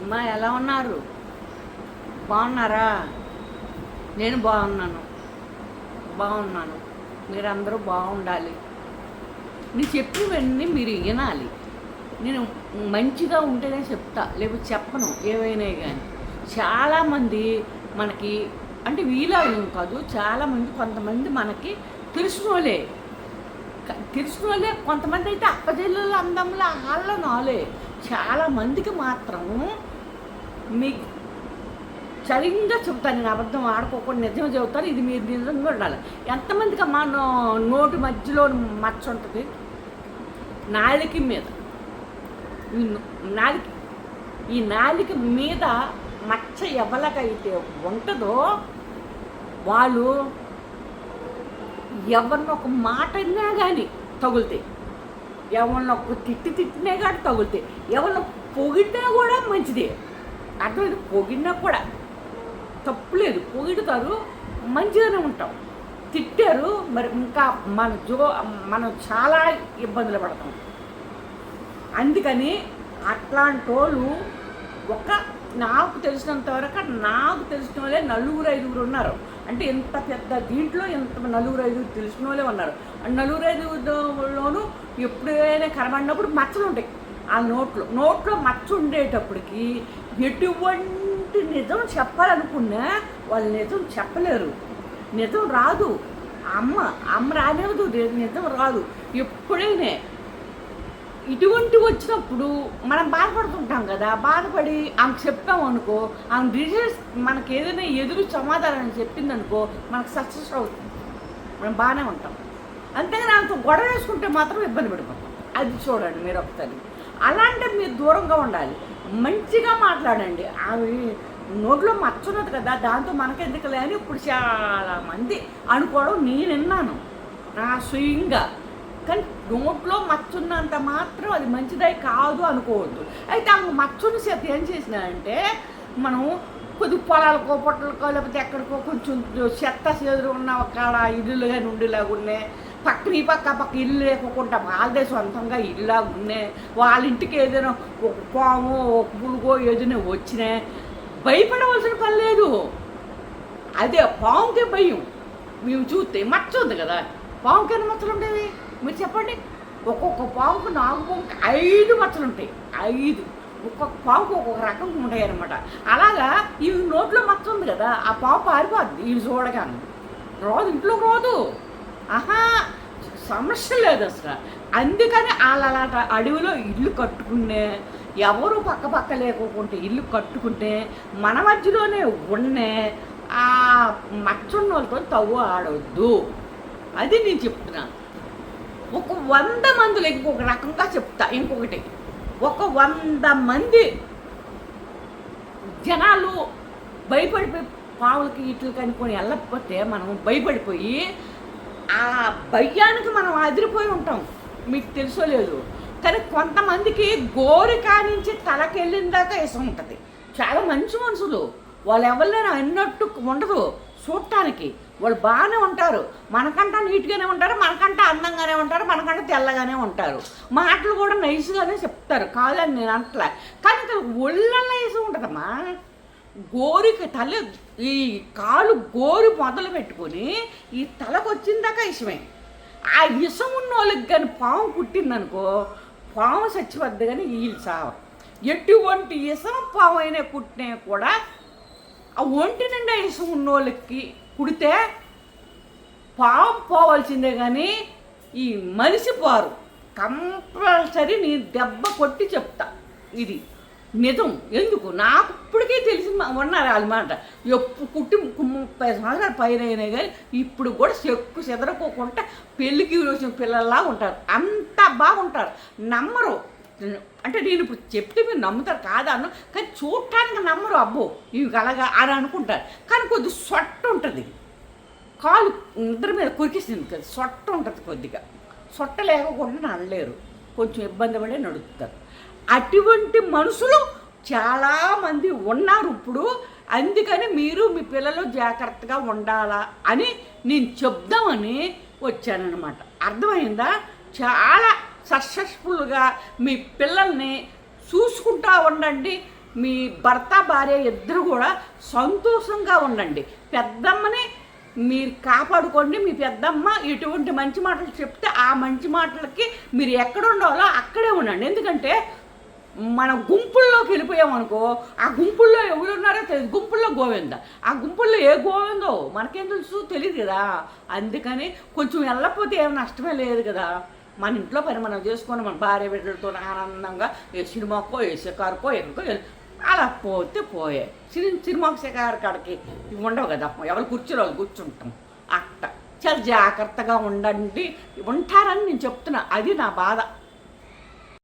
అమ్మా ఎలా ఉన్నారు? బాగున్నారా? నేను బాగున్నాను. బాగున్నాను. మీరందరూ బాగుండాలి. నేను చెప్పినవన్నీ మీరు వినాలి. నేను మంచిగా ఉంటేనే చెప్తా లేకపోతే చెప్పను ఏవైనా కానీ చాలామంది మనకి అంటే వీళ్ళం కాదు చాలామంది కొంతమంది మనకి తెలిసిన వాళ్ళే కొంతమంది అయితే అప్పచెల్లెలు అందంలో వాళ్ళ నాలే. చాలా మందికి మాత్రం మీకు సరిగ్గా చెప్తాను నేను అబద్ధం ఆడుకోకుండా నిజం చెబుతాను ఇది మీరు నిజంగా ఉండాలి ఎంతమందికి అమ్మా నోటి మధ్యలో మచ్చ ఉంటుంది? నాలిక మీద. ఈ నాలిక ఈ నాలిక మీద మచ్చ ఎవరికైతే ఉంటుందో వాళ్ళు ఎవరిని ఒక మాట అన్నా కానీ తగులుతాయి. ఎవరిని ఒక తిట్టి తిట్టినా కానీ తగులుతాయి. ఎవరిని పొగిడినా కూడా మంచిదే. అర్థమైంది? పొగిడినా కూడా. తప్పులేదు. పొగిడుతారు మంచిగానే ఉంటాం. తిట్టారు మరి ఇంకా మన జో మనం చాలా ఇబ్బందులు పడతాం. అందుకని అట్లాంటి వాళ్ళు ఒక నాకు తెలిసినంత వరకు నాకు తెలిసిన వాళ్ళే నలుగురు ఐదుగురు ఉన్నారు. అంటే ఇంత పెద్ద దీంట్లో ఇంత నలుగురు ఐదుగురు తెలిసిన వాళ్ళే ఉన్నారు. నలుగురు ఐదుగురులోనూ ఎప్పుడైనా కనబడినప్పుడు మచ్చలు ఉంటాయి ఆ నోట్లో నోట్లో మచ్చ ఉండేటప్పటికి ఎటువంటి నిజం చెప్పాలనుకున్నా వాళ్ళు నిజం చెప్పలేరు. నిజం రాదు. అమ్మ అమ్మ రానివ్వదు. నిజం రాదు. ఎప్పుడైనా ఇటువంటి వచ్చినప్పుడు మనం బాధపడుతుంటాం కదా. బాధపడి ఆమె చెప్పాం అనుకో ఆమె రిజల్ట్స్ మనకి ఏదైనా ఎదురు సమాధానం చెప్పిందనుకో మనకు సక్సెస్ అవుతుంది. మనం బాగానే ఉంటాం. అంతేగాని ఆమెతో గొడవ వేసుకుంటే మాత్రం ఇబ్బంది పడిపోతాం. అది చూడండి మీరు ఒకసారి. అలాంటి మీరు దూరంగా ఉండాలి. మంచిగా మాట్లాడండి. అవి నోట్లో మచ్చున్నది కదా దాంతో మనకెందుకులే అని ఇప్పుడు చాలా మంది అనుకోవడం నేను విన్నాను. నా స్వయంగా కానీ నోట్లో మచ్చున్నంత మాత్రం అది మంచిదై కాదు అనుకోవద్దు. అయితే ఆ మచ్చుని చేత ఏం చేసినారంటే మనం కొద్ది పొలాలకో పొట్టలకో లేకపోతే ఎక్కడికో కొంచెం చెత్త చెదురు ఉన్న ఒక ఇల్లు కానీ ఉండేలాగా ఉన్నాయి పక్కన ఈ పక్క పక్క ఇల్లు లేకుండా వాళ్ళదే సొంతంగా ఇల్లులా ఉన్నాయి వాళ్ళ ఇంటికి ఏదైనా ఒక పాము ఒక పులుగో ఏదైనా వచ్చినా భయపడవలసిన పని లేదు. అదే పాముకే భయం. మేము చూస్తే మచ్చ ఉంది కదా. పాముకి ఎన్ని మచ్చలు ఉండేవి మీరు చెప్పండి. ఒక్కొక్క పాముకు నాలుగు పాముకి ఐదు మచ్చలు ఉంటాయి. ఐదు. ఒక్కొక్క పాముకు ఒక్కొక్క రకం ఉంటాయి అనమాట అలాగా ఈ నోట్లో మచ్చ ఉంది కదా ఆ పాము పారిపోద్ది. ఇవి చూడగానే. రాదు ఇంట్లో రాదు. ఆహా సమస్య లేదు అసలు. అందుకని వాళ్ళ అలాంటి అడవిలో ఇల్లు కట్టుకునే ఎవరు పక్క పక్క లేకుంటే ఇల్లు కట్టుకుంటే మన మధ్యలోనే ఉన్నే ఆ మచ్చున్న వాళ్ళతో తవ్వు ఆడవద్దు అది నేను చెప్తున్నాను ఒక వంద మందిలో ఇంకొక రకంగా చెప్తా ఇంకొకటి. ఒక వంద మంది జనాలు భయపడిపోయి పావులకి ఇట్లకి అనుకొని వెళ్ళకపోతే మనం భయపడిపోయి ఆ భయానికి మనం అదిరిపోయి ఉంటాం. మీకు తెలుసో లేదు? కానీ కొంతమందికి గోరిక నుంచి తలకెళ్ళిన దాకా ఇష్టం ఉంటుంది. చాలా మంచి మనుషులు. వాళ్ళు ఎవరినైనా అన్నట్టు ఉండదు చూడటానికి. వాళ్ళు బాగానే ఉంటారు. మనకంటా నీట్గానే ఉంటారు మనకంటా అందంగానే ఉంటారు మనకంటే తెల్లగానే ఉంటారు. మాటలు కూడా నైస్గానే చెప్తారు. కాదని నేను అంటలే కానీ ఇక్కడ ఒళ్ళల్లో వేసి ఉంటుందమ్మా. గోరికి తల ఈ కాలు గోరు మొదలు పెట్టుకొని ఈ తలకు వచ్చిన ఇషమే ఆ ఇసం ఉన్న వాళ్ళకి కానీ పాము కుట్టిందనుకో పాము చచ్చిపోద్ది కానీ వీళ్ళు చావరు. ఎటువంటి ఇసం పాము అయినా కుట్టినా కూడా ఆ ఒంటి నిండా ఇసం ఉన్న వాళ్ళకి కుడితే పాము పోవాల్సిందే కానీ ఈ మనిషి పోరు. కంపల్సరీ నీ దెబ్బ కొట్టి చెప్తా. ఇది నిజం. ఎందుకు? నాకు ఇప్పటికీ తెలిసి ఉన్నారు అన్నమాట ఎప్పుడు కుట్టి ముప్పై సంవత్సరాలు పైన కానీ ఇప్పుడు కూడా చెక్కు చెదరకోకుండా పెళ్ళికి వచ్చిన పిల్లల్లా ఉంటారు. అంత బాగుంటారు. నమ్మరు. అంటే నేను ఇప్పుడు చెప్తే మీరు నమ్ముతారు కాదన్ను కానీ చూడటానికి నమ్మరు. అబ్బో ఇవి కలగా అని అనుకుంటారు. కానీ కొద్ది సొట్ట ఉంటుంది. కాలు ఇద్దరి మీద కురికిస్తుంది కదా సొట్ట ఉంటుంది కొద్దిగా. సొట్ట లేకుండా నడలేరు. కొంచెం ఇబ్బంది పడే నడుపుతారు. అటువంటి మనుషులు చాలామంది ఉన్నారు ఇప్పుడు. అందుకని మీరు మీ పిల్లలు జాగ్రత్తగా ఉండాలా అని నేను చెప్దామని వచ్చానమాట అర్థమైందా? చాలా సక్సెస్ఫుల్గా మీ పిల్లల్ని చూసుకుంటా ఉండండి. మీ భర్త భార్య ఇద్దరు కూడా సంతోషంగా ఉండండి. పెద్దమ్మని మీరు కాపాడుకోండి. మీ పెద్దమ్మ ఎటువంటి మంచి మాటలు చెప్తే ఆ మంచి మాటలకి మీరు ఎక్కడ ఉండాలో అక్కడే ఉండండి. ఎందుకంటే మన గుంపుల్లోకి వెళ్ళిపోయామనుకో ఆ గుంపుల్లో ఎవరున్నారో తెలియదు గుంపుల్లో గోవింద. ఆ గుంపుల్లో ఏ గోవిందో? మనకేం తెలుసు? తెలియదు కదా. అందుకని కొంచెం వెళ్ళకపోతే ఏం నష్టమే లేదు కదా. మన ఇంట్లో పని మనం చేసుకొని మన భార్య బిడ్డలతో ఆనందంగా ఏ సినిమాకో ఏ షికారుకో ఎందుకో అలా పోతే పోయే. సినిమా సినిమాకు షికారు కాడికి ఇవి ఉండవు కదా. ఎవరు కూర్చోరు వాళ్ళు కూర్చుంటాం. అట్ట. చాలా జాగ్రత్తగా ఉండండి. ఉంటారని నేను చెప్తున్నా. అది నా బాధ.